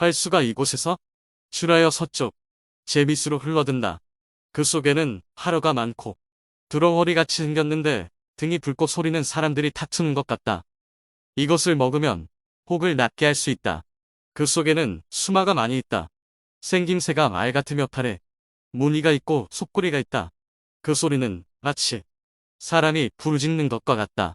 활수가 이곳에서 출하여 서쪽, 제비수로 흘러든다. 그 속에는 하루가 많고 두렁허리같이 생겼는데 등이 붉고 소리는 사람들이 타투는 것 같다. 이것을 먹으면 혹을 낫게 할 수 있다. 그 속에는 수마가 많이 있다. 생김새가 말 같으며 팔에 무늬가 있고 속꼬리가 있다. 그 소리는 마치 사람이 부르짖는 것과 같다.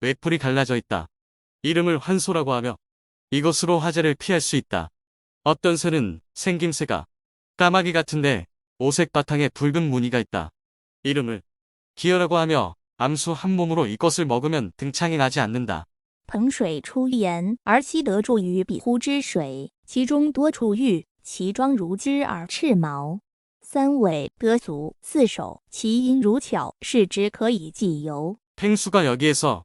외풀이 갈라져 있다. 이름을 환소라고 하며 이것으로 화재를 피할 수 있다. 어떤 새는 생김새가 까마귀 같은데 오색 바탕에 붉은 무늬가 있다. 이름을 기어라고 하며 암수 한 몸으로 이것을 먹으면 등창이 나지 않는다. 彭水出岩，而溪得注于比乎之水，其中多处玉，其状如枝而赤毛。三尾得足，四手，其音如巧，视之可以寄游。 팽수가 여기에서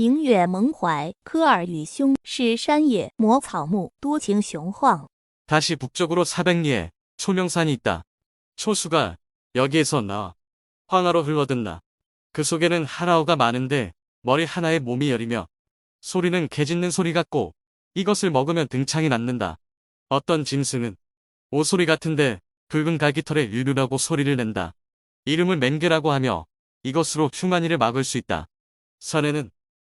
名曰蒙怀，科尔与凶，是山野，魔草木，多情雄晃。 다시 북쪽으로 400리에 초명산이 있다. 초수가 여기에서 나와 황하로 흘러든다. 그 속에는 하라오가 많은데 머리 하나에 몸이 여리며 소리는 개 짖는 소리 같고 이것을 먹으면 등창이 났는다. 어떤 짐승은 오소리 같은데 붉은 갈기털에 유류라고 소리를 낸다. 이름을 맹개라고 하며 이것으로 흉한이를 막을 수 있다. 산에는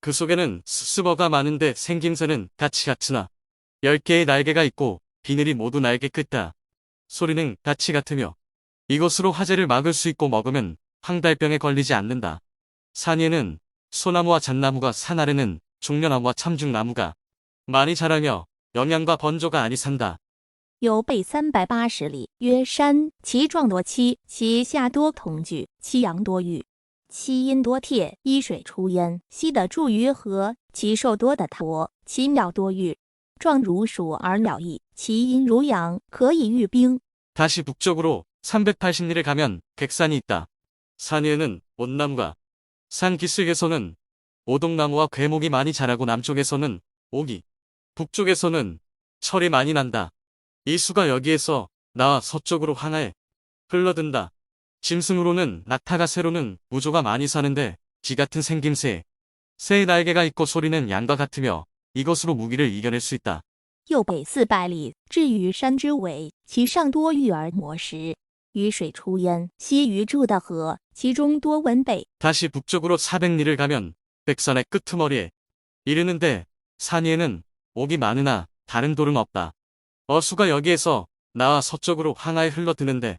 그 속에는 습습어가 많은데 생김새는 같이 같으나 10개의 날개가 있고 비늘이 모두 날개 끝다. 소리는 같이 같으며 이것으로 화재를 막을 수 있고 먹으면 황달병에 걸리지 않는다. 산 위에는 소나무와 잣나무가 산 아래는 종려나무와 참중나무가 많이 자라며 영양과 번조가 아니 산다. 有背三百八十里，曰山，其状多漆，其下多铜具，其阳多玉， 其阴多铁，依水出焉，溪的注于河，其兽多的驼，其鸟多玉，状如鼠而鸟翼，其音如羊，可以御兵。 다시 북쪽으로 380리를 가면 객산이 있다. 산 위에는 온나무가, 산 기슭에서는 오동나무와 괴목이 많이 자라고 남쪽에서는 옥이, 북쪽에서는 철이 많이 난다. 이 수가 여기에서 나와 서쪽으로 하나에 흘러든다. 짐승으로는 낙타가 새로는 무조가 많이 사는데 쥐 같은 생김새, 새의 날개가 있고 소리는 양과 같으며 이것으로 무기를 이겨낼 수 있다. 右北四百里，至于山之尾，其上多玉而磨石， 雨水出焉，西于诸的河，其中多温北。 다시 북쪽으로 400리를 가면 백선의 끄트머리에 이르는데 산 위에는 옥이 많으나 다른 돌은 없다. 어수가 여기에서 나와 서쪽으로 항하에 흘러드는데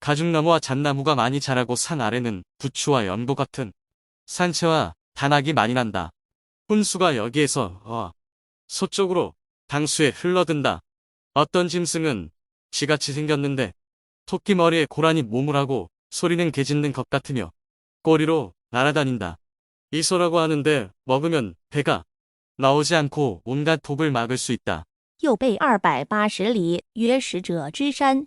가죽나무와 잣나무가 많이 자라고 산 아래는 부추와 연고 같은 산채와 단악이 많이 난다. 훈수가 여기에서 어, 서쪽으로 당수에 흘러든다. 어떤 짐승은 쥐같이 생겼는데 토끼 머리에 고라니 몸을 하고 소리는 개 짖는 것 같으며 꼬리로 날아다닌다. 이소라고 하는데 먹으면 배가 나오지 않고 온갖 독을 막을 수 있다. 右背二百八十里，曰使者之山，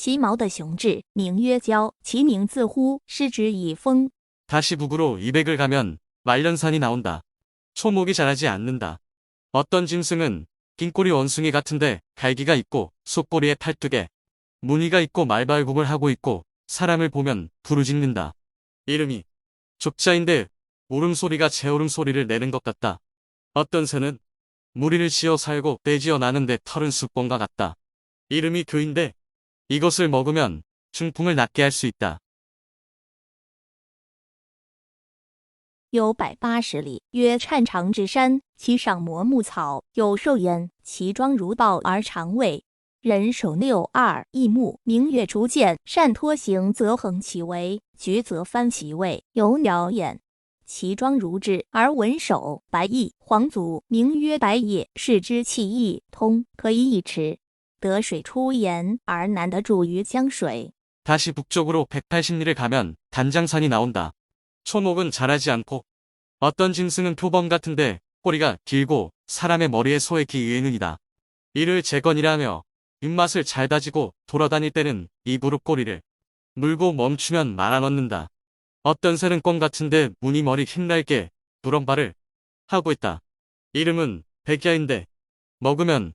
其毛的雄志，名曰蛟。其名自乎，失之以风。 다시 북으로 200을 가면 말년산이 나온다. 초목이 자라지 않는다. 어떤 짐승은 긴꼬리 원숭이 같은데 갈기가 있고 속꼬리에 팔뚝에 무늬가 있고 말발굽을 하고 있고 사람을 보면 부르짖는다. 이름이 족자인데 울음소리가 제 울음소리를 내는 것 같다. 어떤 새는 무리를 지어 살고 떼지어 나는데 털은 숫봉과 같다. 이름이 교인데 이것을 먹으면 중풍을 낫게 할 수 있다. 有百八十里，曰颤长之山，其上磨木草，有兽焉。其状如豹而长尾，人手六二异目，名曰竹剑。善托行则横其尾，举则翻其尾，有鸟眼。其状如雉而文首，白翼，黄足，名曰白也。视之气意通，可以一尺。 得水出盐，而难得注于江水。 다시 북쪽으로 180리를 가면 단장산이 나온다. 초목은 자라지 않고 어떤 짐승은 표범 같은데 꼬리가 길고 사람의 머리에 소액이 의는이다. 이를 재건이라며 입맛을 잘 다지고 돌아다닐 때는 이 무릎 꼬리를 물고 멈추면 말아넣는다. 어떤 새는 껌 같은데 무늬 머리 흰날개 누런발을 하고 있다. 이름은 백야인데 먹으면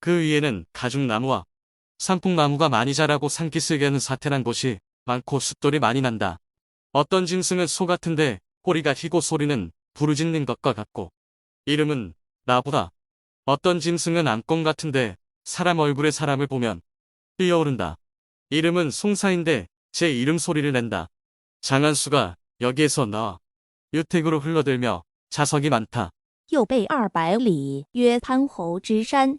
그 위에는 가죽나무와 산풍나무가 많이 자라고 산기슭에는 사태난 곳이 많고 숫돌이 많이 난다. 어떤 짐승은 소 같은데 꼬리가 희고 소리는 부르짖는 것과 같고 이름은 나보다 어떤 짐승은 암권 같은데 사람 얼굴에 사람을 보면 뛰어오른다. 이름은 송사인데 제 이름 소리를 낸다. 장한수가 여기에서 나와 유택으로 흘러들며 자석이 많다. 又背二百里，曰潘侯之山，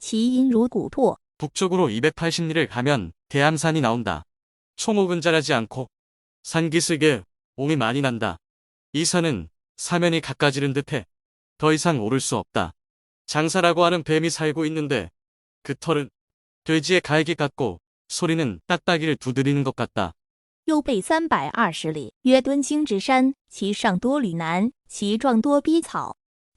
其音如鼓唾。 북쪽으로 280리를 가면 대암산이 나온다. 초목은 자라지 않고 산기슭에 옹이 많이 난다. 이 산은 사면이 가까지른 듯해 더 이상 오를 수 없다. 장사라고 하는 뱀이 살고 있는데 그 털은 돼지의 갈기 같고 소리는 딱따기를 두드리는 것 같다. 又背三百二十里，曰敦兴之山，其上多吕南，其状多逼草。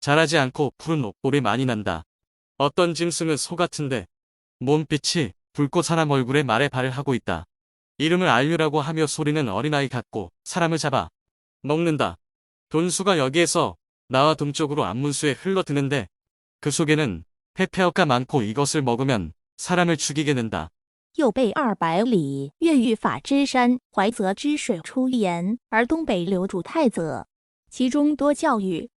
자라지 않고 푸른 옥돌이 많이 난다. 어떤 짐승은 소 같은데 몸빛이 붉고 사람 얼굴에 말에 발을 하고 있다. 이름을 알류라고 하며 소리는 어린아이 같고 사람을 잡아 먹는다. 돈수가 여기에서 나와 동쪽으로 안문수에 흘러드는데 그 속에는 페페어가 많고 이것을 먹으면 사람을 죽이게 된다. 又背二百里，越狱法之山，怀泽之水出焉，而东北流注太泽，其中多教育，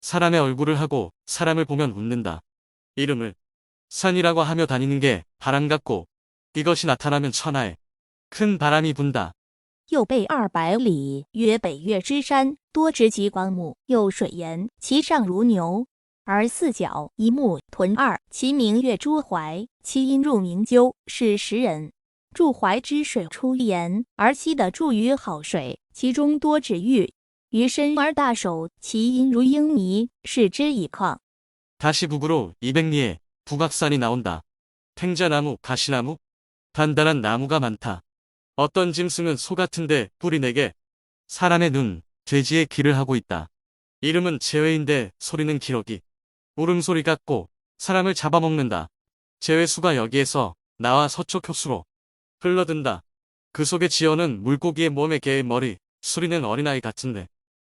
사람의 얼굴을 하고 사람을 보면 웃는다. 이름을 산이라고 하며 다니는 게 바람 같고 이것이 나타나면 천하에 큰 바람이 분다. 又背二百里，曰北岳之山，多植极光木，有水焉，其上如牛，而四角一目臀二，其名曰朱怀，其音入鸣鸠，是食人。注怀之水出焉，而西的注于好水，其中多指玉， 鱼身而大手，其音如鹰鸣，是之以况。 다시 북으로 200리에 북악산이 나온다. 탱자나무, 가시나무, 단단한 나무가 많다. 어떤 짐승은 소 같은데 뿔이 네개 사람의 눈, 돼지의 귀를 하고 있다. 이름은 재회인데 소리는 기러기, 울음소리 같고 사람을 잡아먹는다. 재회수가 여기에서 나와 서쪽 효수로 흘러든다. 그 속의 지어는 물고기의 몸에 개의 머리, 수리는 어린아이 같은데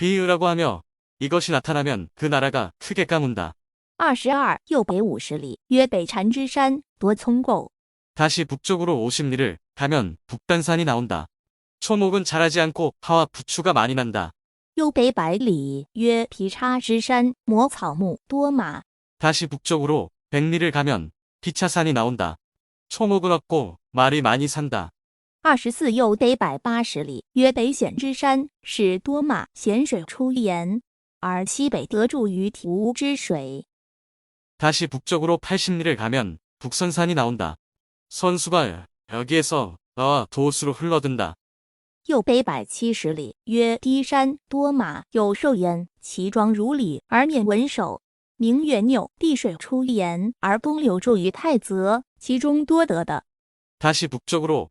비유라고 하며 이것이 나타나면 그 나라가 크게 까문다. 二十二，右北五十里，曰北禅之山，多葱垢。 다시 북쪽으로 50리를 가면 북단산이 나온다. 초목은 자라지 않고 파와 부추가 많이 난다. 右北百里，曰皮叉之山，魔草木多马。 다시 북쪽으로 100리를 가면 피차산이 나온다. 초목은 없고 말이 많이 산다. 二十四，右北百八十里，曰北险之山，是多马，咸水出盐，而西北得注于无之水。 다시 북쪽으로 80리를 가면 북선산이 나온다. 선수가 여기에서 나와 도수로 흘러든다. 右北百七十里，曰低山多马，有兽焉，其状如鲤，而面文首，名曰拗。地水出盐，而东流注于太泽，其中多得的。 다시 북쪽으로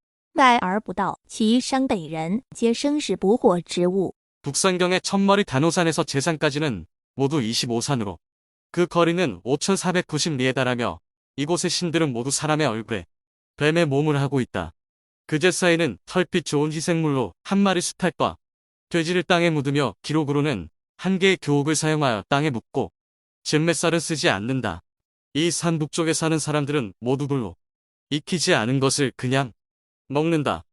外而不到。其山北人皆生食不惑之物。 북산경의 첫머리 단호산에서 재산까지는 모두 25산으로 그 거리는 5,490리에 달하며 이곳의 신들은 모두 사람의 얼굴에 뱀의 몸을 하고 있다. 그제 사이는 털빛 좋은 희생물로 한 마리 수탈과 돼지를 땅에 묻으며 기록으로는 한 개의 교옥을 사용하여 땅에 묻고 잼매살은 쓰지 않는다. 이 산 북쪽에 사는 사람들은 모두 불로 익히지 않은 것을 그냥 먹는다.